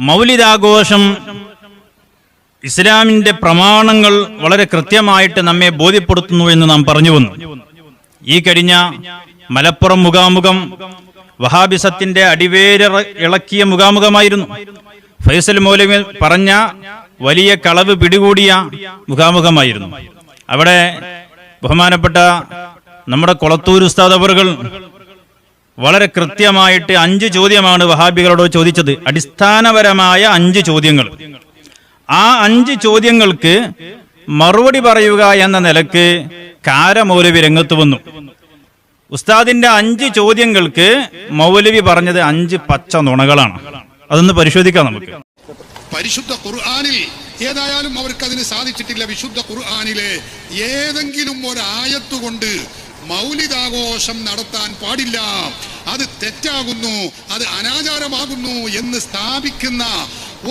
മൗലിദാഘോഷം. ഇസ്ലാമിന്റെ പ്രമാണങ്ങൾ വളരെ കൃത്യമായിട്ട് നമ്മെ ബോധ്യപ്പെടുത്തുന്നു എന്ന് നാം പറഞ്ഞു വന്നു. ഈ കഴിഞ്ഞ മലപ്പുറം മുഖാമുഖം വഹാബിസത്തിന്റെ അടിവേര ഇളക്കിയ മുഖാമുഖമായിരുന്നു. ഫൈസൽ മൗലവി പറഞ്ഞ വലിയ കളവ് പിടികൂടിയ മുഖാമുഖമായിരുന്നു. അവിടെ ബഹുമാനപ്പെട്ട നമ്മുടെ കൊളത്തൂർ ഉസ്താദ് അവറുകൾ വളരെ കൃത്യമായിട്ട് അഞ്ച് ചോദ്യമാണ് വഹാബികളോട് ചോദിച്ചത്. അടിസ്ഥാനപരമായ അഞ്ച് ചോദ്യങ്ങൾ. ആ അഞ്ച് ചോദ്യങ്ങൾക്ക് മറുപടി പറയുക എന്ന നിലയ്ക്ക് കാരമൗലവി രംഗത്ത് വന്നു. ഉസ്താദിന്റെ അഞ്ച് ചോദ്യങ്ങൾക്ക് മൗലവി പറഞ്ഞത് അഞ്ച് പച്ച നുണകളാണ്. അതൊന്ന് പരിശോധിക്കാം നമുക്ക്. പരിശുദ്ധ ഖുർആാനിൽ ഏതായാലും അവർക്ക് അതിന് സാധിച്ചിട്ടില്ല വിശുദ്ധ ഖുർആാനിലെ. ഏതെങ്കിലും ഒരു കൊണ്ട് മൗലികാഘോഷം നടത്താൻ പാടില്ല. അത് തെറ്റാകുന്നു അത് അനാചാരമാകുന്നു എന്ന് സ്ഥാപിക്കുന്ന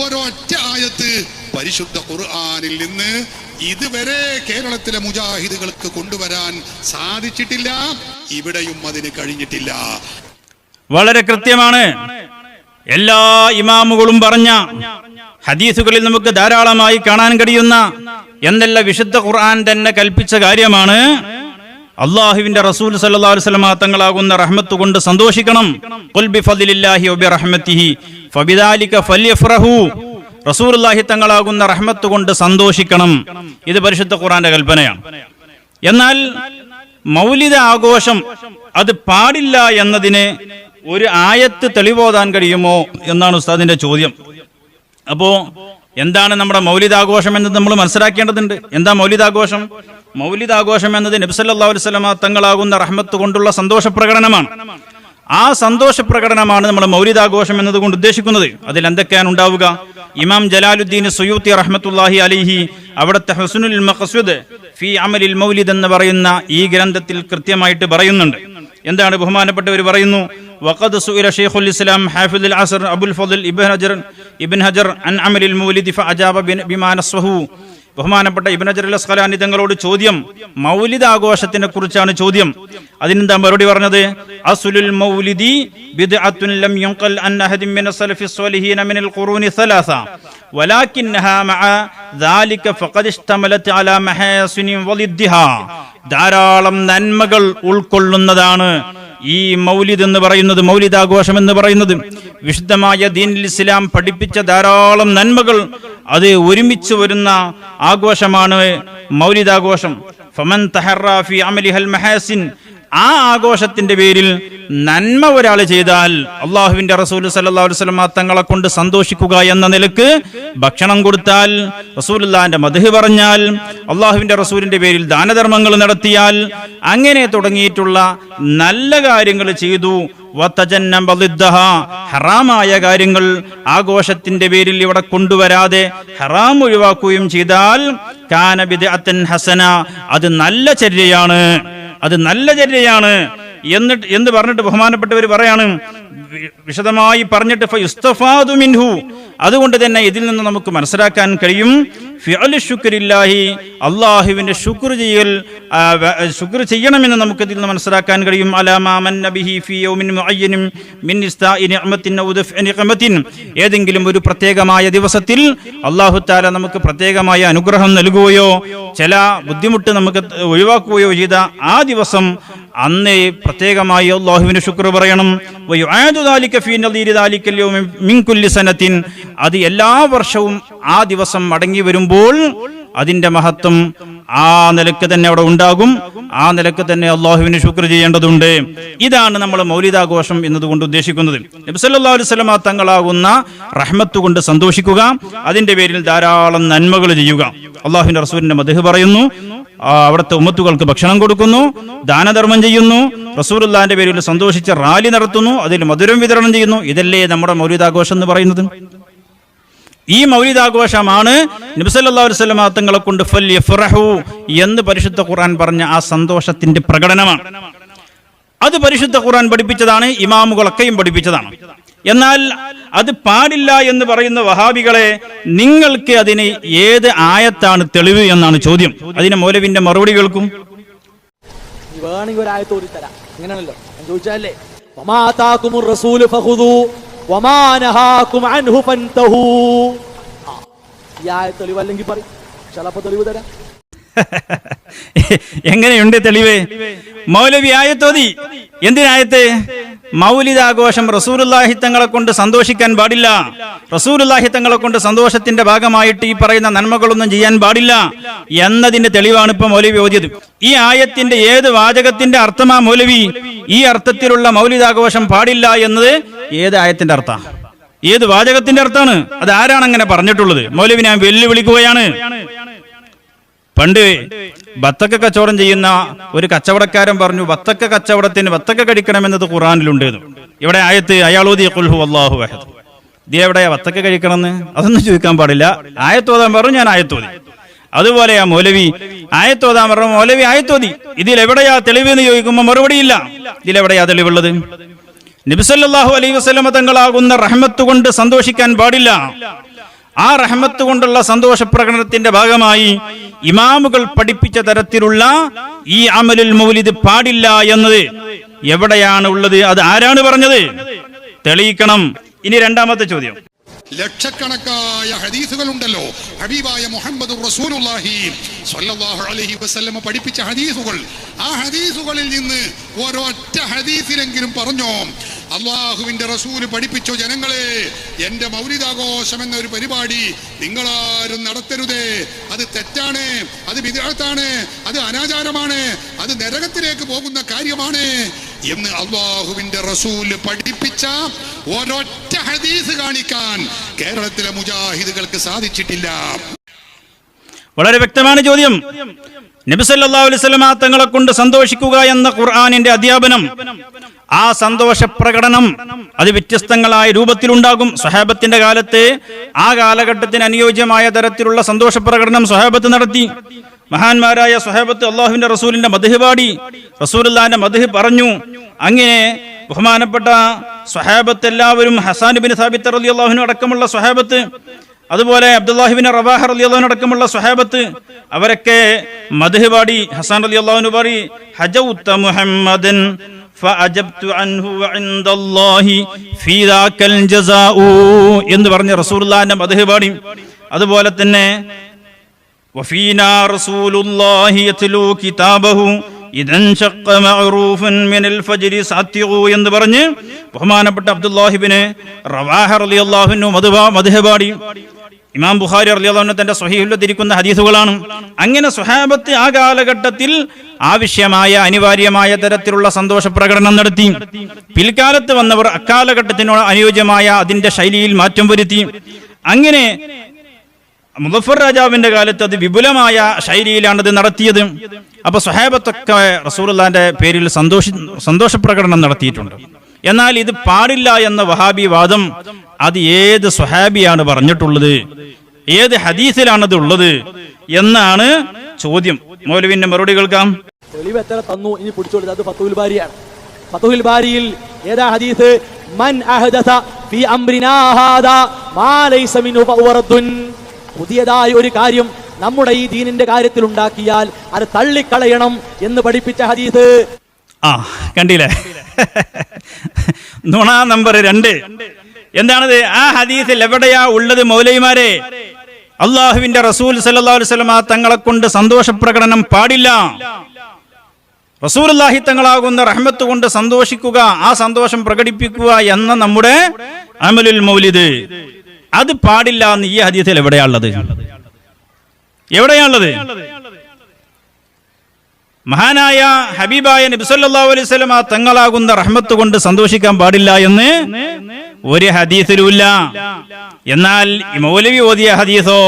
ഒരൊറ്റ ആയത്ത് പരിശുദ്ധ ഖുർആാനിൽ നിന്ന് ഇതുവരെ കേരളത്തിലെ മുജാഹിദുകൾക്ക് കൊണ്ടുവരാൻ സാധിച്ചിട്ടില്ല ഇവിടെയും അതിന് കഴിഞ്ഞിട്ടില്ല. വളരെ കൃത്യമാണ്. എല്ലാ ഇമാമുകളും പറഞ്ഞ ഹദീസുകളിൽ നമുക്ക് ധാരാളമായി കാണാൻ കഴിയുന്ന എന്നല്ല വിശുദ്ധ ഖുർആൻ തന്നെ കൽപ്പിച്ച കാര്യമാണ്. അള്ളാഹുവിന്റെ റസൂൽ സല്ലല്ലാഹു അലൈഹി വസല്ലമ തങ്ങളാകുന്ന റഹ്മത്ത് കൊണ്ട് സന്തോഷിക്കണം. റസൂലുള്ളാഹി തങ്ങളാകുന്ന റഹ്മത്ത് കൊണ്ട് സന്തോഷിക്കണം. ഇത് പരിശുദ്ധ ഖുറാന്റെ കൽപ്പനയാണ്. എന്നാൽ മൗലിക ആഘോഷം അത് പാടില്ല എന്നതിന് ഒരു ആയത്ത് തെളിവോതാൻ കഴിയുമോ എന്നാണ് ഉസ്താദിന്റെ ചോദ്യം. അപ്പോ എന്താണ് നമ്മുടെ മൗലിതാഘോഷം എന്നത് നമ്മൾ മനസ്സിലാക്കേണ്ടതുണ്ട്? എന്താ മൗലിതാഘോഷം മൗലിതാഘോഷം എന്നത് നബ്സല്ലാ വസ്ലമ തങ്ങളാകുന്ന റഹ്മത്ത് കൊണ്ടുള്ള സന്തോഷ പ്രകടനമാണ് ആ സന്തോഷ പ്രകടനമാണ് നമ്മൾ മൗലിതാഘോഷം എന്നതുകൊണ്ട് ഉദ്ദേശിക്കുന്നത്. അതിൽ എന്തൊക്കെയാണ് ഉണ്ടാവുക? ഇമാം ജലാലുദ്ദീൻ സുയൂത്തി റഹ്മത്തുല്ലാഹി അലിഹി അവിടുത്തെ ഹുസ്നുൽ മഖ്സുദ് ഫി അമലിൽ മൗലിദ് എന്ന് പറയുന്ന ഈ ഗ്രന്ഥത്തിൽ കൃത്യമായിട്ട് പറയുന്നുണ്ട്. എന്താണ് ബഹുമാനപ്പെട്ടവർ പറയുന്നു وقد سئل شيخ الاسلام حافظ العصر ابو الفضل ابن حجر ابن حجر عن عمل المولد فاجاب بما نصه ബഹുമാനപ്പെട്ട ഇബ്ൻ ഹജർ അൽ അസ്ഖലാനി തങ്ങളോട് ചോദ്യം മൗലിദ് ആഘോഷത്തിനെ കുറിച്ചാണ് ചോദ്യം അതിനെന്താ മറുപടി പറഞ്ഞത് അസുലുൽ മൗലിദി ബിദ്അത്തുൻ ലം യുൻഖൽ അൻ അഹദിൻ മിന സലഫി സ്വാലിഹീന മിനൽ ഖുറൂനി സലാസ ولكنها مع ذلك فقد اشتملت على محاسن وضدها ധാരാളം നന്മകൾ ഉൾക്കൊള്ളുന്നതാണ് ഈ മൗലിദ് എന്ന് പറയുന്നത് മൗലിദാഘോഷം എന്ന് പറയുന്നത്. വിശുദ്ധമായ ദീൻ ഇസ്ലാം പഠിപ്പിച്ച ധാരാളം നന്മകൾ അത് ഒരുമിച്ച് വരുന്ന ആഘോഷമാണ് മൗലിദാഘോഷം. ഫമൻ തഹറാഫി അമലിഹൽ മഹാസിൻ ആ ആഘോഷത്തിന്റെ പേരിൽ നന്മ ഒരാൾ ചെയ്താൽ അള്ളാഹുവിന്റെ റസൂൽ അലൈഹി വസല്ലമ തങ്ങളെ കൊണ്ട് സന്തോഷിക്കുക എന്ന നിലയ്ക്ക് ഭക്ഷണം കൊടുത്താൽ റസൂലുള്ളാന്റെ മധു പറഞ്ഞാൽ അള്ളാഹുവിന്റെ റസൂലിന്റെ പേരിൽ ദാനധർമ്മങ്ങൾ നടത്തിയാൽ അങ്ങനെ തുടങ്ങിയിട്ടുള്ള നല്ല കാര്യങ്ങൾ ചെയ്തു. ഹറാമായ കാര്യങ്ങൾ ആഘോഷത്തിന്റെ പേരിൽ ഇവിടെ കൊണ്ടുവരാതെ ഹറാം ഒഴിവാക്കുകയും ചെയ്താൽ കാന ബിദ്അത്തൻ ഹസന അത് നല്ല ചര്യയാണ് അത് നല്ല ചര്യയാണ് എന്നിട്ട് എന്ന് പറഞ്ഞിട്ട് ബഹുമാനപ്പെട്ടവർ പറയാണ് വിശദമായി പറഞ്ഞിട്ട് ഫയുസ്തഫാദു മിൻഹു. അതുകൊണ്ട് തന്നെ ഇതിൽ നിന്ന് നമുക്ക് മനസ്സിലാക്കാൻ കഴിയും. ഫിഅലു ശുക്രില്ലാഹി അള്ളാഹുവിന്റെ ശുക്ർ ചെയ്യൽ ശുക്ർ ചെയ്യണമെന്ന് നമുക്ക് ഇതിൽ നിന്ന് മനസ്സിലാക്കാൻ കഴിയും. അലാ മാമൻ നബിഹി ഫി യൗമിൻ മുഅയ്യനിൻ മിൻ ഇസ്താഇ നിഅമത്തിൻ ഔ ദഫ്ഇ നിഖമത്തിൻ ഏതെങ്കിലും ഒരു പ്രത്യേകമായ ദിവസത്തിൽ അല്ലാഹു തആല നമുക്ക് പ്രത്യേകമായ അനുഗ്രഹം നൽകുകയോ ചില ബുദ്ധിമുട്ട് നമുക്ക് ഒഴിവാക്കുകയോ ചെയ്ത ആ ദിവസം അന്നേ പ്രത്യേകമായി അള്ളാഹുവിന് ശുക്ർ പറയണം. അത് എല്ലാ വർഷവും ആ ദിവസം മടങ്ങി വരുമ്പോൾ അതിന്റെ മഹത്വം ആ നിലയ്ക്ക് തന്നെ അവിടെ ഉണ്ടാകും. ആ നിലയ്ക്ക് തന്നെ അള്ളാഹുവിന് ശുക്ർ ചെയ്യേണ്ടതുണ്ട്. ഇതാണ് നമ്മൾ മൗലിദാഘോഷം എന്നതുകൊണ്ട് ഉദ്ദേശിക്കുന്നത്. അലൈഹി തങ്ങളാകുന്ന റഹ്മത്ത് കൊണ്ട് സന്തോഷിക്കുക. അതിന്റെ പേരിൽ ധാരാളം നന്മകൾ ചെയ്യുക. അള്ളാഹുവിന്റെ റസൂലിന്റെ മധു പറയുന്നു. അവിടുത്തെ ഉമ്മത്തുകൾക്ക് ഭക്ഷണം കൊടുക്കുന്നു. ദാനധർമ്മം ചെയ്യുന്നു. റസൂലുള്ളാന്റെ പേരിൽ സന്തോഷിച്ച് റാലി നടത്തുന്നു. അതിൽ മധുരം വിതരണം ചെയ്യുന്നു. ഇതല്ലേ നമ്മുടെ മൗലിദാഘോഷം എന്ന് പറയുന്നത്? ഈ മൗലിദാഘോഷമാണ് നബിസല്ലാ തങ്ങളെ കൊണ്ട് ഫൽ യഫ്റഹു എന്ന് പരിശുദ്ധ ഖുർആൻ പറഞ്ഞ ആ സന്തോഷത്തിന്റെ പ്രകടനമാണ്. അത് പരിശുദ്ധ ഖുർആൻ പഠിപ്പിച്ചതാണ് ഇമാമുകളൊക്കെയും പഠിപ്പിച്ചതാണ്. എന്നാൽ അത് പാടില്ല എന്ന് പറയുന്ന വഹാബികളെ നിങ്ങൾക്ക് അതിന് ഏത് ആയത്താണ് തെളിവ് എന്നാണ് ചോദ്യം. അതിന് മൗലവിന്റെ മറുപടി കേൾക്കും. വേണമെങ്കിൽ ഒരു ആയത്ത് ഓടി തരാം. അങ്ങനെയാണല്ലോ ചോദിച്ചാലേ ഈ ആയ തെളിവ് അല്ലെങ്കിൽ പറയും. ചിലപ്പോ തെളിവ് തരാം. എങ്ങനെയുണ്ട് തെളിവ്? മൗലവി ആയത്തോതി എന്തിനായത്ത്? മൗലിദാഘോഷം റസൂലുല്ലാഹി തങ്ങളെ കൊണ്ട് സന്തോഷിക്കാൻ പാടില്ല. റസൂലുല്ലാഹി തങ്ങളെ കൊണ്ട് സന്തോഷത്തിന്റെ ഭാഗമായിട്ട് ഈ പറയുന്ന നന്മകളൊന്നും ചെയ്യാൻ പാടില്ല എന്നതിന്റെ തെളിവാണ് ഇപ്പൊ മൗലവി ഓതിയത്. ഈ ആയത്തിന്റെ ഏത് വാചകത്തിന്റെ അർത്ഥമാ മൗലവി? ഈ അർത്ഥത്തിലുള്ള മൗലിദാഘോഷം പാടില്ല എന്നത് ഏത് ആയത്തിന്റെ അർത്ഥം? ഏത് വാചകത്തിന്റെ അർത്ഥമാണ്? അത് ആരാണ് അങ്ങനെ പറഞ്ഞിട്ടുള്ളത്? മൗലവി ഞാൻ വെല്ലുവിളിക്കുകയാണ്. പണ്ട് ബത്തക്ക കച്ചവടം ചെയ്യുന്ന ഒരു കച്ചവടക്കാരൻ പറഞ്ഞു ബത്തക്ക കച്ചവടത്തിന് ബത്തക്ക കഴിക്കണമെന്നത് ഖുറാനിലുണ്ട്. ഇവിടെ ആയത്ത് അയാളോദി കുൽഹു അള്ളാഹു അഹദ്. ഇത് എവിടെയാ ബത്തക്ക കഴിക്കണമെന്ന്? അതൊന്നും ചോദിക്കാൻ പാടില്ല. ആയത്തോതാൻ പറഞ്ഞു ഞാൻ ആയത്തോതി അതുപോലെയാ മൗലവി ആയത്തോതാൻ പറഞ്ഞു മൗലവി ആയത്തോതി ഇതിൽ എവിടെയാ തെളിവ് എന്ന് ചോദിക്കുമ്പോൾ മറുപടിയില്ല. ഇതിലെവിടെയാ തെളിവുള്ളത്? നബിസല്ലാഹു അലൈഹി വസ്ലമ തങ്ങളാകുന്ന റഹ്മത്ത് കൊണ്ട് സന്തോഷിക്കാൻ പാടില്ല. ആ റഹ്മത്ത് കൊണ്ടുള്ള സന്തോഷ പ്രകടനത്തിന്റെ ഭാഗമായി ഇമാമുകൾ പഠിപ്പിച്ച തരത്തിലുള്ള ഈ അമലുൽ മൗലിദ് പാടില്ല എന്നത് എവിടെയാണ് ഉള്ളത്? അത് ആരാണ് പറഞ്ഞത്? തെളിയിക്കണം. ഇനി രണ്ടാമത്തെ ചോദ്യം. ലക്ഷക്കണക്കായ ഹദീസുകൾ ഉണ്ടല്ലോ ഹബീബായ മുഹമ്മദ് റസൂലുള്ളാഹി സ്വല്ലല്ലാഹു അലൈഹി പഠിപ്പിച്ച ഹദീസുകൾ. ആ ഹദീസുകളിൽ നിന്ന് ഒരൊറ്റ ഹദീസിലെങ്കിലും പറഞ്ഞോ? അള്ളാഹുവിന്റെ റസൂൽ പഠിപ്പിച്ചു ജനങ്ങളെ. എന്റെ മൗലിതാഘോഷം എന്ന ഒരു പരിപാടി നിങ്ങളാരും നടത്തരുതേ. അത് തെറ്റാണ് അത് വിദഗ്ധാണ് അത് അനാചാരമാണ് അത് നരകത്തിലേക്ക് പോകുന്ന കാര്യമാണ് എന്ന് അള്ളാഹുവിന്റെ റസൂൽ പഠിപ്പിച്ച ഒരൊറ്റ ഹദീസ് കാണിക്കാൻ കേരളത്തിലെ മുജാഹിദുകൾക്ക് സാധിച്ചിട്ടില്ല. വളരെ വ്യക്തമാണ് ചോദ്യം. നബിസല്ലാ അലൈവലമ തങ്ങളെ കൊണ്ട് സന്തോഷിക്കുക എന്ന ഖുർആാനിന്റെ അധ്യാപനം ആ സന്തോഷ പ്രകടനം അത് വ്യത്യസ്തങ്ങളായ രൂപത്തിലുണ്ടാകും. സഹാബത്തിന്റെ കാലത്ത് ആ കാലഘട്ടത്തിന് അനുയോജ്യമായ തരത്തിലുള്ള സന്തോഷ പ്രകടനം സഹാബത്ത് നടത്തി. മഹാന്മാരായ സഹാബത്ത് അള്ളാഹുവിന്റെ റസൂലിന്റെ മധുഹ് പാടി. റസൂലുല്ലാന്റെ മധുഹ് പറഞ്ഞു. അങ്ങനെ ബഹുമാനപ്പെട്ട സഹാബത്ത് എല്ലാവരും ഹസാൻ ബിൻ സാബിത്ത് അള്ളാഹുവിനും അടക്കമുള്ള സ്വഹാബത്ത് അതുപോലെ അബ്ദുല്ലാഹിബിൻ റവാഹ അലി അള്ളഹാൻ അടക്കമുള്ള സ്വഹാബത്ത് അവരൊക്കെ മധുഹ് പാടി ഹസാൻ അലി അള്ളാഹുന് പാടി ഹജൗത്ത മുഹമ്മദൻ فأجبت عنه وعند الله في ذاك الجزاء എന്ന് പറഞ്ഞ റസൂലുള്ളാഹിന്റെ മധുഹ് പാടി അതുപോലെ തന്നെ وفينا رسول الله يتلو كتابه إذا انشق معروف من الفجر ساتغوا എന്ന് പറഞ്ഞ് ബഹുമാനപ്പെട്ട അബ്ദുല്ലാഹിബിന് റവാഹ റളിയല്ലാഹുവിനു മധുഹ് പാടി ഇമാം ബുഖാരി അള്ളാഹുവിനെ തന്റെ സ്വഹീഹുല്ലത്തിരിക്കുന്ന ഹദീസുകളാണ്. അങ്ങനെ സ്വഹാബത്ത് ആ കാലഘട്ടത്തിൽ ആവശ്യമായ അനിവാര്യമായ തരത്തിലുള്ള സന്തോഷ പ്രകടനം നടത്തി. പിൽക്കാലത്ത് വന്നവർ അക്കാലഘട്ടത്തിനോട് അനുയോജ്യമായ അതിന്റെ ശൈലിയിൽ മാറ്റം വരുത്തി. അങ്ങനെ മുദഫർ രാജാവിന്റെ കാലത്ത് അത് വിപുലമായ ശൈലിയിലാണ് ഇത് നടത്തിയത്. അപ്പൊ സ്വഹാബത്തൊക്കെ റസൂലുള്ളാന്റെ പേരിൽ സന്തോഷ സന്തോഷ പ്രകടനം നടത്തിയിട്ടുണ്ട്. എന്നാൽ ഇത് പാടില്ല എന്ന വഹാബി വാദം അത് ഏത് സ്വഹാബിയാണ് പറഞ്ഞിട്ടുള്ളത്? ഏത് ഹദീസിലാണത് ഉള്ളത്? എന്നാണ് ചോദ്യം. മൗലവിന്റെ മറുപടി കേൾക്കാം. തെളിവ് എത്ര തന്നു? ഇനി പിടിച്ചോളൂ. അത് ഫത്തുൽ ബാരിയാണ്. ഫത്തുൽ ബാരിയിൽ ഏതാ ഹദീസ്? മൻ അഹദസ ഫീ ഹാദാ മാ ലൈസ മിൻഹു പുതിയതായ ഒരു കാര്യം നമ്മുടെ ഈ ദീനിന്റെ കാര്യത്തിൽ ഉണ്ടാക്കിയാൽ അത് തള്ളിക്കളയണം എന്ന് പഠിപ്പിച്ച ഹദീസ്. ആ കണ്ടില്ലേ? നുണ നമ്പർ രണ്ട്. എന്താണത്? ആ ഹദീസിൽ എവിടെയാ ഉള്ളത് മൗലൈമാരെ അള്ളാഹുവിന്റെ റസൂൽ വസല്ലമ തങ്ങളെ കൊണ്ട് സന്തോഷ പ്രകടനം പാടില്ല. റസൂലുള്ളാഹി തങ്ങളാകുന്ന റഹ്മത്ത് കൊണ്ട് സന്തോഷിക്കുക ആ സന്തോഷം പ്രകടിപ്പിക്കുക എന്ന നമ്മുടെ അമലുൽ മൗലിദ്. അത് പാടില്ല എന്ന് ഈ ഹദീസിൽ എവിടെയാ എവിടെയാണുള്ളത് എവിടെയാണുള്ളത് മഹാനായ ഹബീബായ നബിസല്ലാ ആ തങ്ങളാകുന്ന റഹ്മത്ത് കൊണ്ട് സന്തോഷിക്കാൻ പാടില്ല എന്ന് ഒരു ഹദീസിലുമില്ല. എന്നാൽ മൗലവി ഓതിയ ഹദീസോ?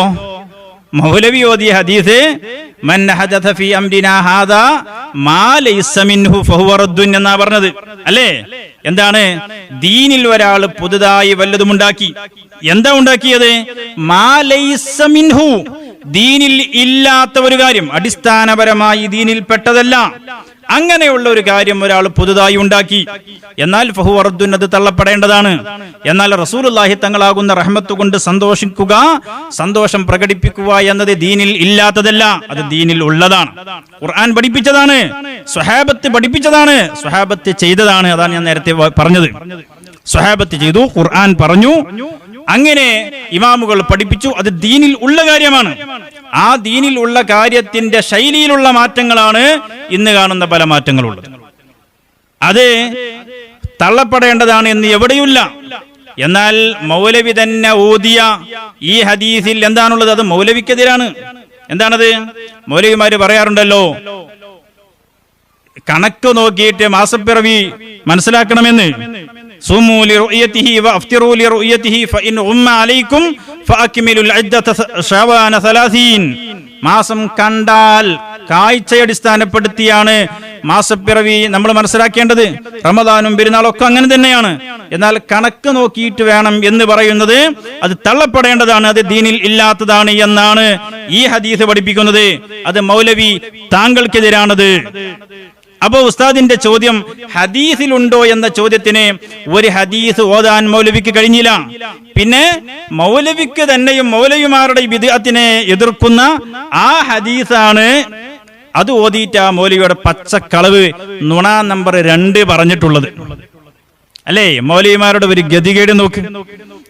മൗലവി ഓതിയ ഹദീസ് എന്നാ പറഞ്ഞത്. അല്ലേ? എന്താണ്? ദീനിൽ ഒരാൾ പുതുതായി വല്ലതും ഉണ്ടാക്കി. എന്താ ഉണ്ടാക്കിയത്? മാ ലൈസ മിൻഹു ദീനിൽ ഇല്ലാത്ത ഒരു കാര്യം അടിസ്ഥാനപരമായി ദീനിൽ പെട്ടതല്ല. അങ്ങനെയുള്ള ഒരു കാര്യം ഒരാൾ പുതുതായി ഉണ്ടാക്കി. എന്നാൽ ഫഹു അർദുൻ അത് തള്ളപ്പെടേണ്ടതാണ്. എന്നാൽ റസൂലുള്ളാഹി തങ്ങളാകുന്ന റഹ്മത്ത് കൊണ്ട് സന്തോഷിക്കുക സന്തോഷം പ്രകടിപ്പിക്കുക എന്നത് ദീനിൽ ഇല്ലാത്തതല്ല അത് ദീനിൽ ഉള്ളതാണ്. ഖുർആൻ പഠിപ്പിച്ചതാണ് സ്വഹാബത്ത് പഠിപ്പിച്ചതാണ് സ്വഹാബത്ത് ചെയ്തതാണ് അതാണ് ഞാൻ നേരത്തെ പറഞ്ഞത്. സ്വഹാബത്ത് ചെയ്തു ഖുർആൻ പറഞ്ഞു അങ്ങനെ ഇമാമുകൾ പഠിപ്പിച്ചു. അത് ദീനിൽ ഉള്ള കാര്യമാണ്. ആ ദീനിൽ ഉള്ള കാര്യത്തിന്റെ ശൈലിയിലുള്ള മാറ്റങ്ങളാണ് ഇന്ന് കാണുന്ന പല മാറ്റങ്ങളുള്ളത്. അത് തള്ളപ്പെടേണ്ടതാണ് എന്ന് എവിടെയുമില്ല. എന്നാൽ മൗലവി തന്നെ ഓതിയ ഈ ഹദീസിൽ എന്താണുള്ളത്? അത് മൗലവിക്കെതിരാണ്. എന്താണത്? മൗലവിമാര് പറയാറുണ്ടല്ലോ കണക്ക് നോക്കിയിട്ട് മാസപ്പിറവി മനസ്സിലാക്കണമെന്ന്. 30 മാസം കണ്ടാൽ കാഴ്ചയെ അടിസ്ഥാനപ്പെടുത്തിയാണ് മാസപ്പിറവി നമ്മൾ മനസ്സിലാക്കേണ്ടത്. റമദാനും പെരുന്നാളൊക്കെ അങ്ങനെ തന്നെയാണ്. എന്നാൽ കണക്ക് നോക്കിയിട്ട് വേണം എന്ന് പറയുന്നത് അത് തള്ളപ്പെടേണ്ടതാണ് അത് ദീനിൽ ഇല്ലാത്തതാണ് എന്നാണ് ഈ ഹദീസ് പഠിപ്പിക്കുന്നത്. അത് മൗലവി താങ്കൾക്കെതിരാണത്. അപ്പൊ ഉസ്താദിന്റെ ചോദ്യം ഹദീസിലുണ്ടോ എന്ന ചോദ്യത്തിന് ഒരു ഹദീസ് ഓതാൻ മൗലവിക്ക് കഴിഞ്ഞില്ല. പിന്നെ മൗലവിക്ക് തന്നെയും മൗലവിമാരുടെ വിദ്യത്തിനെ എതിർക്കുന്ന ആ ഹദീസാണ് അത് ഓതിയിട്ട് ആ മൗലവിയുടെ പച്ചക്കളവ് നുണ നമ്പർ രണ്ട് പറഞ്ഞിട്ടുള്ളത്. അല്ലേ? മൗലവിമാരുടെ ഒരു ഗതികേട് നോക്ക്.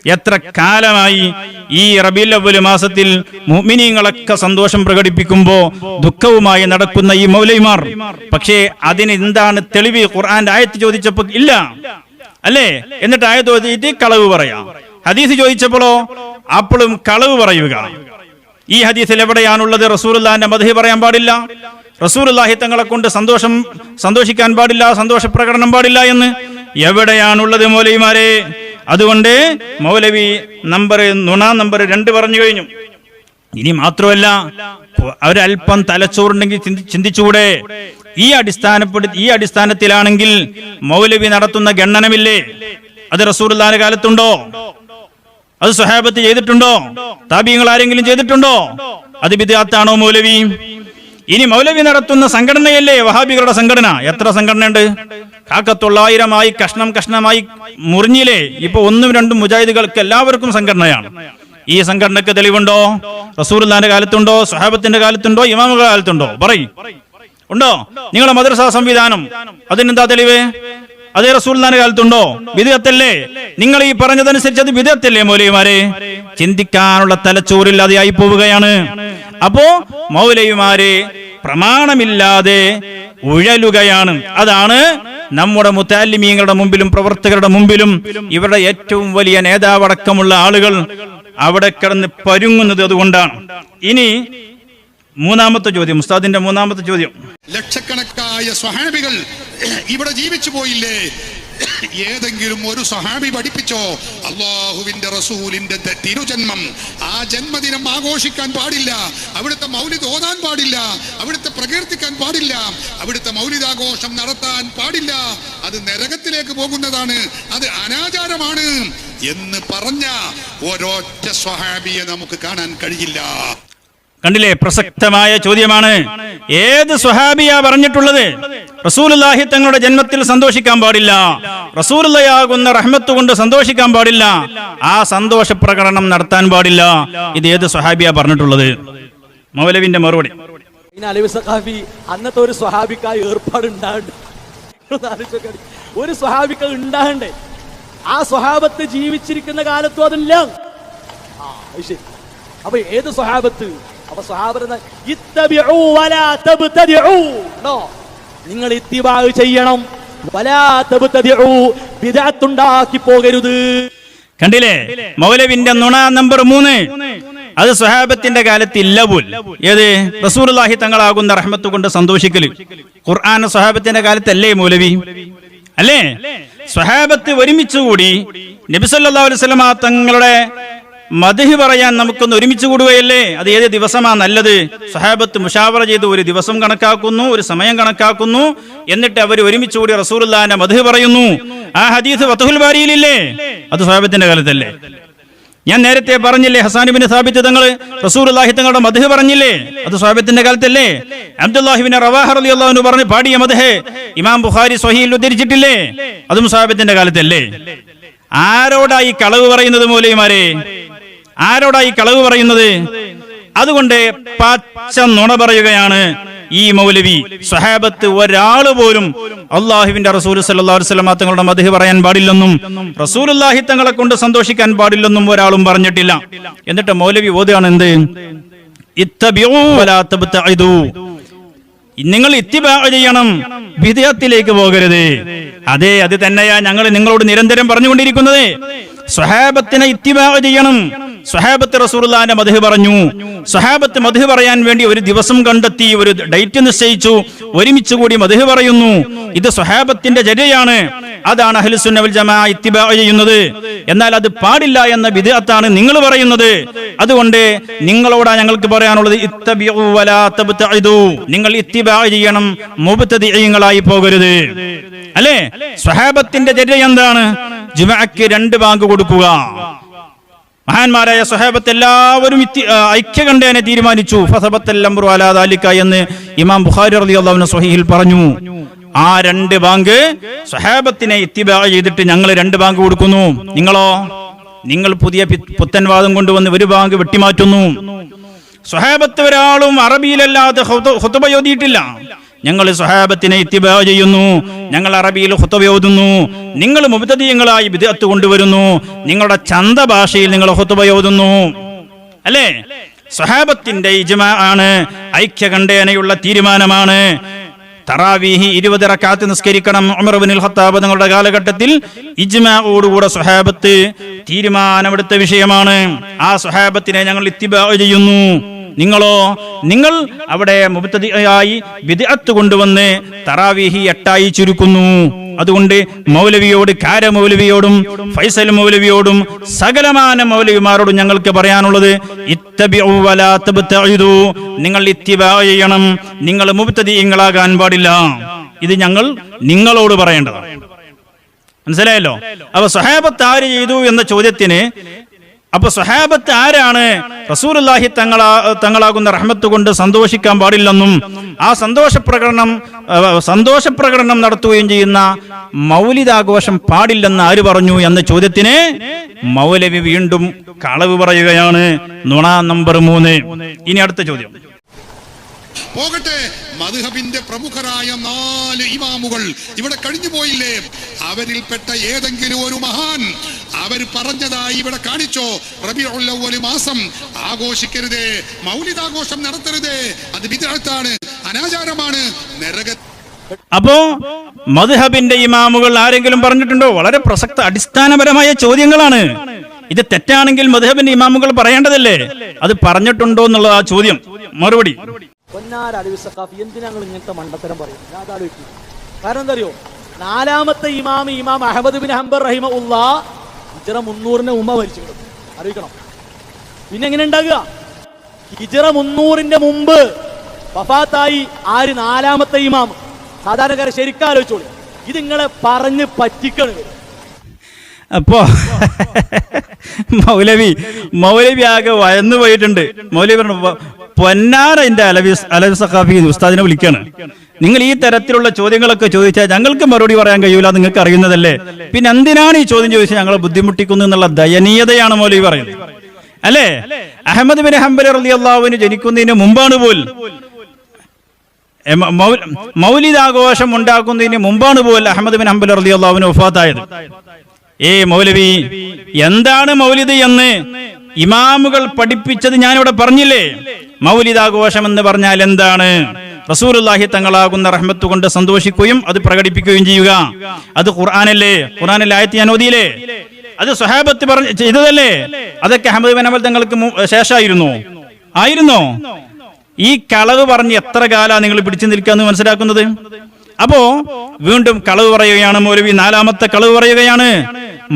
എത്ര കാലമായി ഈ റബീൽ അവൽ മാസത്തിൽ മുഅ്മിനീങ്ങളൊക്കെ സന്തോഷം പ്രകടിപ്പിക്കുമ്പോ ദുഃഖവുമായി നടക്കുന്ന ഈ മൗലൈമാർ. പക്ഷേ അതിന് എന്താണ് തെളിവ്? ഖുർആന്റെ ആയത്ത് ചോദിച്ചപ്പോ ഇല്ല. അല്ലേ? എന്നിട്ട് ആയത്ത് ചോദിച്ചിട്ട് കളവ് പറയാം. ഹദീസ് ചോദിച്ചപ്പോഴോ അപ്പോഴും കളവ് പറയുക. ഈ ഹദീസിൽ എവിടെയാണുള്ളത്? റസൂലുള്ളാന്റെ മധു പറയാൻ പാടില്ല. റസൂലുള്ളാഹി തങ്ങളെ കൊണ്ട് സന്തോഷം സന്തോഷിക്കാൻ പാടില്ല സന്തോഷ പ്രകടനം പാടില്ല എന്ന്. എവിടെയാണുള്ളത് മൗലവിമാരെ അതുകൊണ്ട് മൗലവി നമ്പർ നുണ നമ്പർ രണ്ട് പറഞ്ഞു കഴിഞ്ഞു. ഇനി മാത്രമല്ല അവരല്പം തലച്ചോറുണ്ടെങ്കിൽ ചിന്തി- ചിന്തിച്ചുകൂടെ. ഈ അടിസ്ഥാനപ്പെടുത്തി ഈ അടിസ്ഥാനത്തിലാണെങ്കിൽ മൗലവി നടത്തുന്ന ഗണ്ണനമില്ലേ അത് റസൂർദാന കാലത്തുണ്ടോ? അത് സ്വഹാബത്ത് ചെയ്തിട്ടുണ്ടോ? താബീങ്ങൾ ആരെങ്കിലും ചെയ്തിട്ടുണ്ടോ? അത് വിദ്യാത്താണോ മൗലവി? ഇനി മൗലവി നടത്തുന്ന സംഘടനയല്ലേ വഹാബികളുടെ സംഘടന? എത്ര സംഘടനയുണ്ട്? കാക്കത്തൊള്ളായിരമായി കഷ്ണം കഷ്ണമായി മുറിഞ്ഞില്ലേ ഇപ്പൊ ഒന്നും രണ്ടും മുജാഹിദുകൾക്ക് എല്ലാവർക്കും സംഘടനയാണ്. ഈ സംഘടനക്ക് തെളിവുണ്ടോ? റസൂർലാന്റെ കാലത്തുണ്ടോ? സ്വഹാബത്തിന്റെ കാലത്തുണ്ടോ? ഇമാമുകളുടെ കാലത്തുണ്ടോ? പറയും. ഉണ്ടോ? നിങ്ങളെ മദ്രസ സംവിധാനം അതിനെന്താ തെളിവ്? അതേ റസൂൽദാന്റെ കാലത്തുണ്ടോ? വിധേയത്തല്ലേ നിങ്ങൾ ഈ പറഞ്ഞതനുസരിച്ച് അത് വിധേയത്തല്ലേ മൗലയുമാരെ ചിന്തിക്കാനുള്ള തലച്ചോറില്ലാതെയായി പോവുകയാണ് അപ്പോ മൗലയുമാരെ പ്രമാണമില്ലാതെ ഉഴലുകയാണ്. അതാണ് നമ്മുടെ മുത്താലിമീങ്ങളുടെ മുമ്പിലും പ്രവർത്തകരുടെ മുമ്പിലും ഇവരുടെ ഏറ്റവും വലിയ നേതാവടക്കമുള്ള ആളുകൾ അവിടെ കിടന്ന് പരുങ്ങുന്നത് അതുകൊണ്ടാണ്. ഇനി മൂന്നാമത്തെ ചോദ്യം ഉസ്താദിന്റെ മൂന്നാമത്തെ ചോദ്യം. ലക്ഷക്കണക്കായ സ്വഹാബികൾ ഇവിടെ ജീവിച്ചു പോയില്ലേ? ഏതെങ്കിലും ഒരു സഹാബി പഠിപ്പിച്ചോ? അള്ളാഹുവിന്റെ റസൂലിന്റെ തിരുജന്മം. ആ ജന്മദിനം ആഘോഷിക്കാൻ പാടില്ല. അവിടുത്തെ മൗലിദ് ഓതാൻ പാടില്ല. അവിടുത്തെ പ്രകീർത്തിക്കാൻ പാടില്ല. അവിടുത്തെ മൗലിദാഘോഷം നടത്താൻ പാടില്ല. അത് നരകത്തിലേക്ക് പോകുന്നതാണ്. അത് അനാചാരമാണ് എന്ന് പറഞ്ഞ ഒരൊറ്റ സ്വഹാബിയെ നമുക്ക് കാണാൻ കഴിയില്ല. കണ്ടില്ലേ? പ്രസക്തമായ ചോദ്യമാണ്. ഏത് സ്വഹാബിയാ പറഞ്ഞിട്ടുള്ളത്? റസൂലുള്ളാഹി തങ്ങളുടെ ജന്മത്തിൽ സന്തോഷിക്കാൻ പാടില്ല. റസൂലുള്ളയാകുന്ന റഹ്മത്ത് കൊണ്ട് സന്തോഷിക്കാൻ പാടില്ല. ആ സന്തോഷ പ്രകടനം നടത്താൻ പാടില്ല. ഇത് ഏത് സ്വഹാബിയാ പറഞ്ഞിട്ടുള്ളത്? മൗലവിന്റെ മറുപടി. അന്നത്തെ ഒരു സ്വഹാബിക്കായി ഏർപ്പാട്. ഒരു സ്വഹാബിക്ക ഉണ്ടാകണ്ടേ? ആ സ്വഹാബത്ത് ജീവിച്ചിരിക്കുന്ന കാലത്തും അതില്ല. അപ്പൊ ഏത് സ്വഹാബത്ത്? അപ്പൊ ണ്ടോ? നിങ്ങൾ ഇത്തിബാഗ് ചെയ്യണം. ബിദഅത്തുണ്ടാക്കി പോകരുത്. കണ്ടില്ലേ? മൗലവിന്റെ നുണ നമ്പർ മൂന്ന്. അത് സ്വഹാബത്തിന്റെ കാലത്ത് ഇല്ല പോൽ ഏത്? റസൂലുള്ളാഹി തങ്ങളാകുന്ന റഹ്മത്ത് കൊണ്ട് സന്തോഷിക്കൽ. ഖുർആൻ സ്വഹാബത്തിന്റെ കാലത്തല്ലേ മൗലവി? അല്ലേ? സ്വഹാബത്ത് ഒരുമിച്ചുകൂടി നബിസല്ലാ അലൈവലമ തങ്ങളുടെ മദഹ് പറയാൻ നമുക്കൊന്ന് ഒരുമിച്ച് കൂടുകയല്ലേ? അത് ഏത് ദിവസമാ നല്ലത്? സഹാബത്ത് മുഷാവറ ചെയ്ത് ഒരു ദിവസം കണക്കാക്കുന്നു ഒരു സമയം കണക്കാക്കുന്നു. എന്നിട്ട് അവർ ഒരുമിച്ച് കൂടി റസൂലുള്ളാന്റെ മദഹ് പറയുന്നു. ആ ഹദീസ് വത്തുഹുൽ ബാരിയിലില്ലേ? അത് സഹാബത്തിന്റെ കാലത്തല്ലേ. ഞാൻ നേരത്തെ പറഞ്ഞില്ലേ ഹസാനിബിന് സ്ഥാപിച്ച തങ്ങൾ റസൂലുള്ളാഹി തങ്ങളുടെ മധു പറഞ്ഞില്ലേ? അത് സ്വഹാബത്തിന്റെ കാലത്തല്ലേ? അബ്ദുല്ലാഹിബിന് റവാഹർ അലി അള്ളാഹുന് പറഞ്ഞ് പാടിയ മധുഹെ ഇമാം ബുഖാരി സ്വഹീൽ ഉദ്ധരിച്ചിട്ടില്ലേ? അതും സ്വഹാബത്തിന്റെ കാലത്തല്ലേ. ആരോടായി കളവ് പറയുന്നത് മൂലയുമാരെ ആരോടായി കളവ് പറയുന്നത്? അതുകൊണ്ട് പച്ച നുണ പറയുകയാണ് ഈ മൗലവി. സഹാബത്ത് ഒരാൾ പോലും അള്ളാഹുവിന്റെ റസൂൽ അലൈഹി വസല്ലം തങ്ങളുടെ മധു പറയാൻ പാടില്ലെന്നും റസൂലുള്ളാഹി തങ്ങളെ കൊണ്ട് സന്തോഷിക്കാൻ പാടില്ലെന്നും ഒരാളും പറഞ്ഞിട്ടില്ല. എന്നിട്ട് മൗലവി ഓതുകയാണ് എന്ത്? നിങ്ങൾ ഇത്തിബാ ചെയ്യണം വിധേയത്തിലേക്ക് പോകരുത്. അതെ അത് തന്നെയാ ഞങ്ങൾ നിങ്ങളോട് നിരന്തരം പറഞ്ഞുകൊണ്ടിരിക്കുന്നത്. സ്വഹാബത്തിനെ ഇത്തിബാ ചെയ്യണം സ്വഹാബത്ത് റസൂർലാന്റെ മധു പറഞ്ഞു. സഹാബത്ത് മധു പറയാൻ വേണ്ടി ഒരു ദിവസം കണ്ടെത്തി ഒരു ഡേറ്റ് നിശ്ചയിച്ചു. ഒരുമിച്ച് കൂടി മധു പറയുന്നു ഇത് സഹാബത്തിന്റെ ചര്യയാണ്. അതാണ് അഹ്ലുസുന്നവൽ ജമാ ഇത്തിബാ ചെയ്യുന്നത്. എന്നാൽ അത് പാടില്ല എന്ന വിധത്താണ് നിങ്ങൾ പറയുന്നത്. അതുകൊണ്ട് നിങ്ങളോടാ ഞങ്ങൾക്ക് പറയാനുള്ളത്. നിങ്ങൾ ഇത്തിബാ ചെയ്യണം മുബ്തദിഈങ്ങളായി പോകരുത്. അല്ലേ? സ്വഹാബത്തിന്റെ ചര്യ എന്താണ്? ജുമഅക്ക് രണ്ട് ബാങ്ക് കൊടുക്കുക. മഹാന്മാരായ സ്വഹാബത്ത് എല്ലാവരും ഐക്യകണ്ഠേനെ തീരുമാനിച്ചു. ദാലിക എന്ന് ഇമാം ബുഖാരി റളിയല്ലാഹു സ്വഹീഹിൽ പറഞ്ഞു. ആ രണ്ട് ബാങ്ക് സ്വഹാബത്തിനെ ഇത്തിബാ ചെയ്തിട്ട് ഞങ്ങൾ രണ്ട് ബാങ്ക് കൊടുക്കുന്നു. നിങ്ങളോ? നിങ്ങൾ പുതിയ പുത്തൻവാദം പുത്തൻ വാദം കൊണ്ടുവന്ന് ഒരു ബാങ്ക് വെട്ടിമാറ്റുന്നു. സുഹേബത്ത് ഒരാളും അറബിയിലല്ലാതെ ഹുത- ഹുതുബ ഓതിയിട്ടില്ല ഞങ്ങൾ സ്വഹാബത്തിനെ ഇത്തിബാ ചെയ്യുന്നു. ഞങ്ങൾ അറബിയിൽ ഹുതുബ ഓതുന്നു നിങ്ങൾ മുബിതീയങ്ങളായി വിദഗ്ധ കൊണ്ടുവരുന്നു. നിങ്ങളുടെ ചന്ത ഭാഷയിൽ നിങ്ങൾ ഹുതുബ ഓതുന്നു അല്ലേ? സ്വഹാബത്തിന്റെ ഇജ്മ ആണ്. ഐക്യകണ്ഠേനയുള്ള തീരുമാനമാണ്. തറാവീഹി ഇരുപത് റക്കാത്ത് നിസ്കരിക്കണം. ഉമർ ഹത്താബ് നിങ്ങളുടെ കാലഘട്ടത്തിൽ ഇജ്മയോടുകൂടെ സ്വഹാബത്ത് തീരുമാനമെടുത്ത വിഷയമാണ്. ആ സ്വഹാബത്തിനെ ഞങ്ങൾ ഇത്തിബാ ചെയ്യുന്നു. നിങ്ങളോ നിങ്ങൾ അവിടെ മുബത്തതിയായി വിദഗ്ധ കൊണ്ടുവന്ന് തറാവീഹി എട്ടായി ചുരുക്കുന്നു. അതുകൊണ്ട് മൗലവിയോട് കാര മൗലവിയോടും ഫൈസൽ മൗലവിയോടും സകലമാന മൗലവിമാരോടും ഞങ്ങൾക്ക് പറയാനുള്ളത്. നിങ്ങൾ ഇത്തിബാ ചെയ്യണം നിങ്ങൾ മുബത്തതിയങ്ങളാകാൻ പാടില്ല. ഇത് ഞങ്ങൾ നിങ്ങളോട് പറയേണ്ടതാണ്. മനസ്സിലായല്ലോ? അപ്പൊ സഹാബത്ത് ആര് ചെയ്തു എന്ന ചോദ്യത്തിന് അപ്പൊ സ്വഹാബത്ത് ആരാണ്? റസൂലുള്ളാഹി തങ്ങളാ തങ്ങളാകുന്ന റഹ്മത്ത് കൊണ്ട് സന്തോഷിക്കാൻ പാടില്ലെന്നും ആ സന്തോഷ പ്രകടനം സന്തോഷ പ്രകടനം നടത്തുകയും ചെയ്യുന്ന മൗലിദാഘോഷം പാടില്ലെന്ന് ആര് പറഞ്ഞു എന്ന ചോദ്യത്തിന് മൗലവി വീണ്ടും കളവ് പറയുകയാണ്. നുണ നമ്പർ മൂന്ന്. ഇനി അടുത്ത ചോദ്യം. പോകട്ടെ. മധുഹബിന്റെ പ്രമുഖരായ നാല് ഇമാമുകൾ ഇവിടെ കഴിഞ്ഞു പോയില്ലേ അവരിൽപ്പെട്ട ഏതെങ്കിലും ഒരു മഹാൻ അവർ പറഞ്ഞതായി ഇവിടെ കാണിച്ചോ? റബിയുള്ള മാസം ആഘോഷിക്കരുതേ. മൗലിദാഘോഷം നടത്തരുതേ. അത് വിദഗ്ധാണ് അനാചാരമാണ്. നരക അപ്പോ മദ്ഹബിന്റെ ഇമാമുകൾ ആരെങ്കിലും പറഞ്ഞിട്ടുണ്ടോ? വളരെ പ്രസക്ത അടിസ്ഥാനപരമായ ചോദ്യങ്ങളാണ്. ഇത് തെറ്റാണെങ്കിൽ മദ്ഹബിന്റെ ഇമാമുകൾ പറയേണ്ടതല്ലേ? അത് പറഞ്ഞിട്ടുണ്ടോ എന്നുള്ള ആ ചോദ്യം. മറുപടി. പൊന്നാര അലവി സഖാഫി എന്തിനാ നിങ്ങൾ ഇങ്ങനത്തെ മണ്ടത്തരം പറയും ഞാൻ ആലോചിക്കും. കാരണം എന്താ അറിയോ? നാലാമത്തെ ഇമാം ഇമാം അഹമ്മദ് ബിൻ ഹംബർ റഹിമ ഉള്ള ഹിജറ മുന്നൂറിന് ഉമ്മ മരിച്ചു അറിയിക്കണം. പിന്നെ എങ്ങനെ ഉണ്ടാകുക? ഹിജറ മുന്നൂറിന്റെ മുമ്പ് വഫാത്തായി ആര്? നാലാമത്തെ ഇമാം സാധാരണക്കാരെ ശരിക്കും ആലോചിച്ചോളൂ. ഇത് നിങ്ങളെ പറഞ്ഞ് പറ്റിക്കണം അപ്പോ മൗലവി മൗലവി ആകെ വയന്നു പോയിട്ടുണ്ട്. മൗലവി പറഞ്ഞു "പൊ- എന്റെ അലവി അലവി സഖാഫി ഉസ്താദിനെ വിളിക്കാണ്. നിങ്ങൾ ഈ തരത്തിലുള്ള ചോദ്യങ്ങളൊക്കെ ചോദിച്ചാൽ ഞങ്ങൾക്ക് മറുപടി പറയാൻ കഴിയൂല നിങ്ങൾക്ക് അറിയുന്നതല്ലേ? പിന്നെ എന്തിനാണ് ഈ ചോദ്യം ചോദിച്ചാൽ ഞങ്ങളെ ബുദ്ധിമുട്ടിക്കുന്നു എന്നുള്ള ദയനീയതയാണ് മൗലവി പറയുന്നത്. അല്ലേ? അഹമ്മദ് ബിൻ ഹംബൽ അള്ളാഹുവിന് ജനിക്കുന്നതിന് മുമ്പാണ് പോൽ. മൗലിദാഘോഷം ഉണ്ടാക്കുന്നതിന് മുമ്പാണ് പോൽ അഹമ്മദ് ബിൻ ഹംബൽ അള്ളാഹുവിന് ഒഫാത്തായത് ഏ മൗലവി എന്താണ് മൗലിദ് എന്ന് ഇമാമുകൾ പഠിപ്പിച്ചത് ഞാനിവിടെ പറഞ്ഞില്ലേ? മൗലിദാഘോഷം എന്ന് പറഞ്ഞാൽ എന്താണ്? റസൂലുള്ളാഹി തങ്ങളാകുന്ന റഹ്മത്ത് കൊണ്ട് സന്തോഷിക്കുകയും അത് പ്രകടിപ്പിക്കുകയും ചെയ്യുക. അത് ഖുർആാനല്ലേ? ഖുർആനിലെ ആയത്തി അനോദിയിലേ അത് സ്വഹാബത്ത് പറഞ്ഞ ചെയ്തതല്ലേ? അതൊക്കെ അഹമ്മദ് ബിൻ ഹംബൽ തങ്ങൾക്ക് ശേഷമായിരുന്നു ശേഷമായിരുന്നോ ആയിരുന്നോ? ഈ കളവ് പറഞ്ഞ് എത്ര കാലാ നിങ്ങൾ പിടിച്ചു നിൽക്കാന്ന് മനസ്സിലാക്കുന്നത്? അപ്പോ വീണ്ടും കളവ് പറയുകയാണ് മൗലവി. നാലാമത്തെ കളവ് പറയുകയാണ്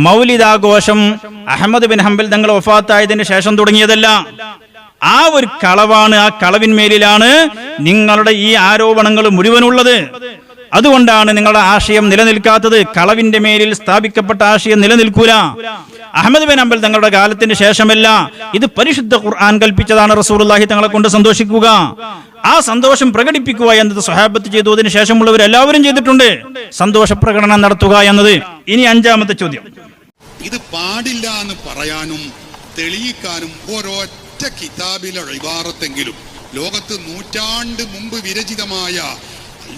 മൗലിദാഘോഷം അഹമ്മദ് ബിൻ ഹംബൽ തങ്ങൾ വഫാത്തായതിന് ശേഷം തുടങ്ങിയതല്ല. ആ ഒരു കളവാണ് ആ കളവിന്മേലിലാണ് നിങ്ങളുടെ ഈ ആരോപണങ്ങൾ മുഴുവനുള്ളത്. അതുകൊണ്ടാണ് നിങ്ങളുടെ ആശയം നിലനിൽക്കാത്തത്. കളവിന്റെ മേലിൽ സ്ഥാപിക്കപ്പെട്ട ആശയം നിലനിൽക്കൂല. അഹമ്മദ് ബിൻ അമ്പൽ തങ്ങളുടെ കാലത്തിന് ശേഷമല്ല. ഇത് പരിശുദ്ധ ഖുർആൻ കൽപ്പിച്ചതാണ് റസൂലുള്ളാഹി തങ്ങളെ കൊണ്ട് സന്തോഷിക്കുക. ആ സന്തോഷം പ്രകടിപ്പിക്കുക എന്നത് സ്വഹാബത്ത് ചെയ്തു അതിന് ശേഷമുള്ളവർ എല്ലാവരും ചെയ്തിട്ടുണ്ട്. സന്തോഷ പ്രകടനം നടത്തുക എന്നത്. ഇനി അഞ്ചാമത്തെ ചോദ്യം. ഇത് പാടില്ല എന്ന് പറയാനും തെളിയിക്കാനും ഒരൊറ്റ കിതാബിലെ ഇബാറത്തെങ്കിലും ലോകത്ത് നൂറ്റാണ്ട് മുമ്പ് വിരചിതമായ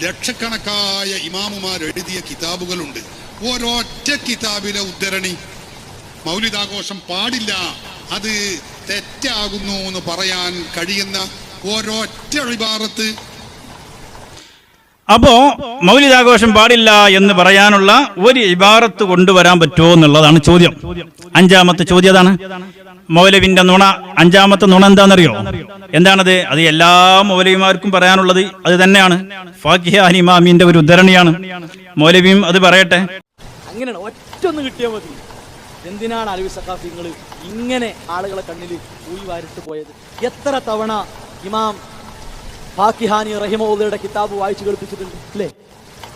ലക്ഷക്കണക്കായ ഇമാമുമാർ എഴുതിയ കിതാബുകളുണ്ട്. ഒരൊറ്റ കിതാബിലെ ഉദ്ധരണി മൗലിതാഘോഷം പാടില്ല അത് തെറ്റാകുന്നു എന്ന് പറയാൻ കഴിയുന്ന ഒരൊറ്റ ഇബാറത്ത്. അപ്പോ മൗലിതാഘോഷം പാടില്ല എന്ന് പറയാനുള്ള ഒരു ഇബാറത്ത് കൊണ്ടുവരാൻ പറ്റുമോ എന്നുള്ളതാണ് ചോദ്യം. അഞ്ചാമത്തെ ചോദ്യം അതാണ് മൗലവിന്റെ നുണ അഞ്ചാമത്തെ നുണ എന്താണെന്നറിയോ? എന്താണത്? അത് എല്ലാ മൗലവിമാർക്കും പറയാനുള്ളത് അത് തന്നെയാണ്. ഫാക്കിഹ അനിമാമിന്റെ ഒരു ഉദ്ധരണിയാണ്. മൗലവിയും അത് പറയട്ടെ. അങ്ങനെയാണ്. ഒറ്റ ഒന്ന് കിട്ടിയാൽ മതി. എന്തിനാണ് അലവി സഖാഫി നിങ്ങൾ ഇങ്ങനെ ആളുകളെ കണ്ണിൽ ഊയി വാരിട്ട് പോയത്? എത്ര തവണ ഇമാം ഫാക്കിഹാനി റഹിമോദയുടെ കിതാബ് വായിച്ചു കേൾപ്പിച്ചിട്ടുണ്ട് അല്ലേ?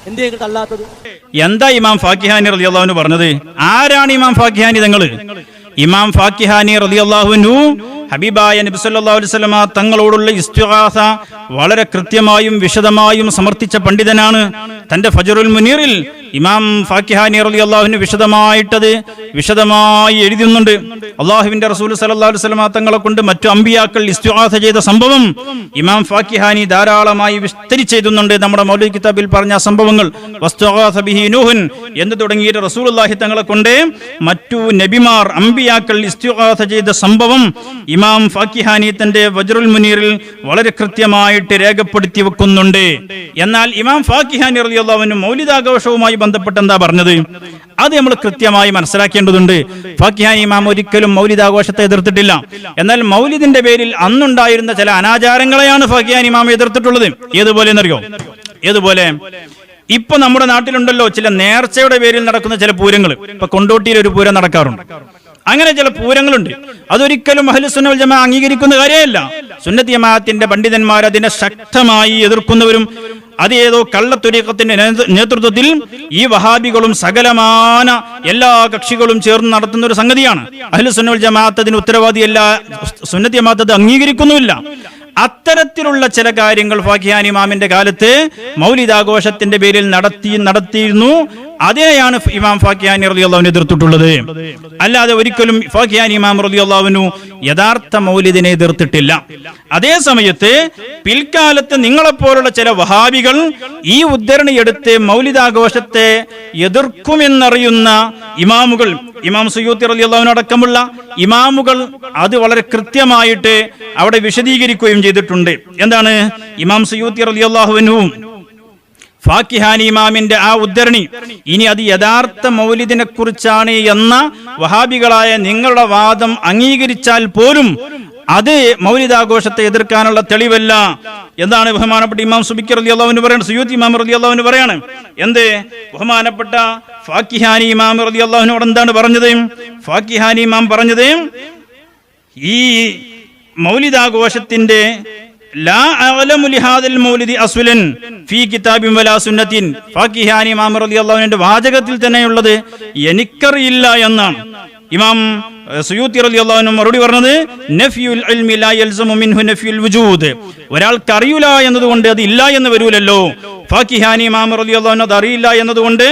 എന്തേ എന്താ ഇമാം ഫാക്കിഹാനി അൻഹു പറഞ്ഞത്? ആരാണ് ഇമാം ഫാക്കിഹാനി തങ്ങൾ? ഇമാം ഫാക്കിഹാനി റളിയല്ലാഹുവിനു ഹബീബായ നബി സല്ലല്ലാഹു അലൈഹി വസല്ലമ തങ്ങളോടുള്ള ഇസ്തുഹാസ വളരെ കൃത്യമായും വിശദമായും സമർത്ഥിച്ച പണ്ഡിതനാണ്. തന്റെ ഫജറുൽ മുനീറിൽ ഇമാം ഫാക്കിഹാനി റളിയല്ലാഹുവിന് വിശദമായിട്ടത് വിശദമായി എഴുതുന്നുണ്ട് അള്ളാഹുവിന്റെ റസൂൽ വസല്ലമ തങ്ങളെ കൊണ്ട് മറ്റു അമ്പിയാക്കൾ ഇസ്തുവാസ ചെയ്ത സംഭവം ഇമാം ഫാക്കിഹാനി ധാരാളമായി വിസ്തരിച്ചെഴുതുന്നുണ്ട് നമ്മുടെ മൗലിക് കിതാബിൽ പറഞ്ഞ സംഭവങ്ങൾ. എന്ന് തുടങ്ങിയിട്ട് റസൂലുള്ളാഹി തങ്ങളെ കൊണ്ട് മറ്റു നബിമാർ അമ്പിയാക്കൾ ഇസ്തുവാസ ചെയ്ത സംഭവം ഇമാം ഫാക്കിഹാനി തന്റെ വജ്റുൽ മുനീറിൽ വളരെ കൃത്യമായിട്ട് രേഖപ്പെടുത്തി വെക്കുന്നുണ്ട്. എന്നാൽ ഇമാം ഫാക്കിഹാനി റളിയല്ലാഹു മൗലിദാഘോഷവുമായി ബന്ധപ്പെട്ട് എന്താ പറഞ്ഞത്? അത് നമ്മൾ കൃത്യമായി മനസ്സിലാക്കേണ്ടതുണ്ട്. ഫാക്കിഹാനി ഇമാം ഒരിക്കലും മൗലിദാഘോഷത്തെ എതിർത്തിട്ടില്ല. എന്നാൽ മൗലിദിന്റെ പേരിൽ അന്നുണ്ടായിരുന്ന ചില അനാചാരങ്ങളെയാണ് ഫാക്കിഹാനി ഇമാം എതിർത്തിട്ടുള്ളത്. ഏതുപോലെ എന്നറിയോ? ഏതുപോലെ? ഇപ്പൊ നമ്മുടെ നാട്ടിലുണ്ടല്ലോ ചില നേർച്ചയുടെ പേരിൽ നടക്കുന്ന ചില പൂരങ്ങൾ. ഇപ്പൊ കൊണ്ടോട്ടിയിൽ ഒരു പൂരം നടക്കാറുണ്ട്. അങ്ങനെ ചില പൂരങ്ങളുണ്ട്. അതൊരിക്കലും അഹ്ലുസുന്നൽ ജമാ അംഗീകരിക്കുന്ന കാര്യമല്ല. സുന്നത്തി ജമാഅത്തിന്റെ പണ്ഡിതന്മാർ അതിനെ ശക്തമായി എതിർക്കുന്നവരും അത് ഏതോ കള്ളത്തുരീക്കത്തിന്റെ നേതൃത്വത്തിൽ ഈ വഹാബികളും സകലമാന എല്ലാ കക്ഷികളും ചേർന്ന് നടത്തുന്ന ഒരു സംഗതിയാണ് അഹ്ലുസുന്നൽ ജമാഅത്ത് അതിന് ഉത്തരവാദിയല്ല സുന്നത്തി ജമാഅത്തത് അത് അംഗീകരിക്കുന്നുമില്ല. അത്തരത്തിലുള്ള ചില കാര്യങ്ങൾ ഫാഖിയാൻ ഇമാമിന്റെ കാലത്ത് മൗലിദാഘോഷത്തിന്റെ പേരിൽ നടത്തി നടത്തിയിരുന്നു. അതിനെയാണ് ഇമാം ഫാഖിയാനി റളിയല്ലാഹുവിനെ എതിർത്തിട്ടുള്ളത്. അല്ലാതെ ഒരിക്കലും ഫാഖിയാൻ ഇമാം റളിയല്ലാഹുവിനു യഥാർത്ഥ മൗലിദിനെ എതിർത്തിട്ടില്ല. അതേ സമയത്ത് പിൽക്കാലത്ത് നിങ്ങളെപ്പോലുള്ള ചില വഹാബികൾ ഈ ഉദ്ധരണി എടുത്ത് മൗലിദാഘോഷത്തെ എതിർക്കുമെന്നറിയുന്ന ഇമാമുകൾ ഇമാം സുയൂത്തി റളിയല്ലാഹുവിന് അടക്കമുള്ള ഇമാമുകൾ അത് വളരെ കൃത്യമായിട്ട് അവിടെ വിശദീകരിക്കുകയും ചെയ്തിട്ടുണ്ട്. എന്താണ്? ഇമാം സുയൂത്തി റളിയല്ലാഹുവിനും ഫാക്കിഹാനി ഇമാമിന്റെ ആ ഉദ്ധരണി ഇനി അത് യഥാർത്ഥ മൗലിദിനെ കുറിച്ചാണ് എന്ന വഹാബികളായ നിങ്ങളുടെ വാദം അംഗീകരിച്ചാൽ പോലും അത് മൗലിദാഘോഷത്തെ എതിർക്കാനുള്ള തെളിവല്ല. എന്താണ് ബഹുമാനപ്പെട്ട ഇമാം സുബിക്കർ അലി അള്ളാഹുവിന് പറയുന്നത് സുയൂത്ത് ഇമാം അലി അള്ളാഹുവിന് പറയാണ്. എന്ത്? ബഹുമാനപ്പെട്ട ഫാക്കിഹാനി ഇമാം റതി അള്ളാഹുവിനോട് എന്താണ് പറഞ്ഞത്? ഫാക്കിഹാനി ഇമാം പറഞ്ഞത് ഈ മൗലിദാഘോഷത്തിന്റെ വാചകത്തിൽ തന്നെയുള്ളത് എനിക്കറിയില്ല എന്നാണ്. ഇമാം മറുപടി പറഞ്ഞത് ഒരാൾക്ക് അറിയില്ല എന്നതുകൊണ്ട് അത് ഇല്ല എന്ന് വരൂലല്ലോ. ഫാക്കിഹാനി റളിയല്ലാഹു അത് അറിയില്ല എന്നതുകൊണ്ട്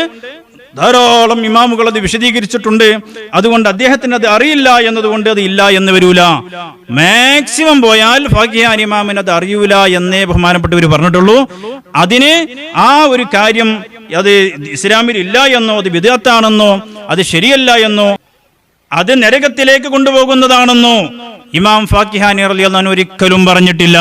ധാരാളം ഇമാമുകൾ അത് വിശദീകരിച്ചിട്ടുണ്ട്. അതുകൊണ്ട് അദ്ദേഹത്തിന് അത് അറിയില്ല എന്നതുകൊണ്ട് അത് ഇല്ല എന്ന് വരൂല. മാക്സിമം പോയാൽ ഫാക്കിയാൻ ഇമാമിന് അത് അറിയൂല എന്നേ ബഹുമാനപ്പെട്ടവർ പറഞ്ഞിട്ടുള്ളൂ. അതിന് ആ ഒരു കാര്യം അത് ഇസ്ലാമിൽ ഇല്ല എന്നോ അത് വിദഗ്ധാണെന്നോ അത് ശരിയല്ല എന്നോ അത് നരകത്തിലേക്ക് കൊണ്ടുപോകുന്നതാണെന്നോ ഇമാം ഫാക്കിഹാനി അൻഹു ഒരിക്കലും പറഞ്ഞിട്ടില്ല.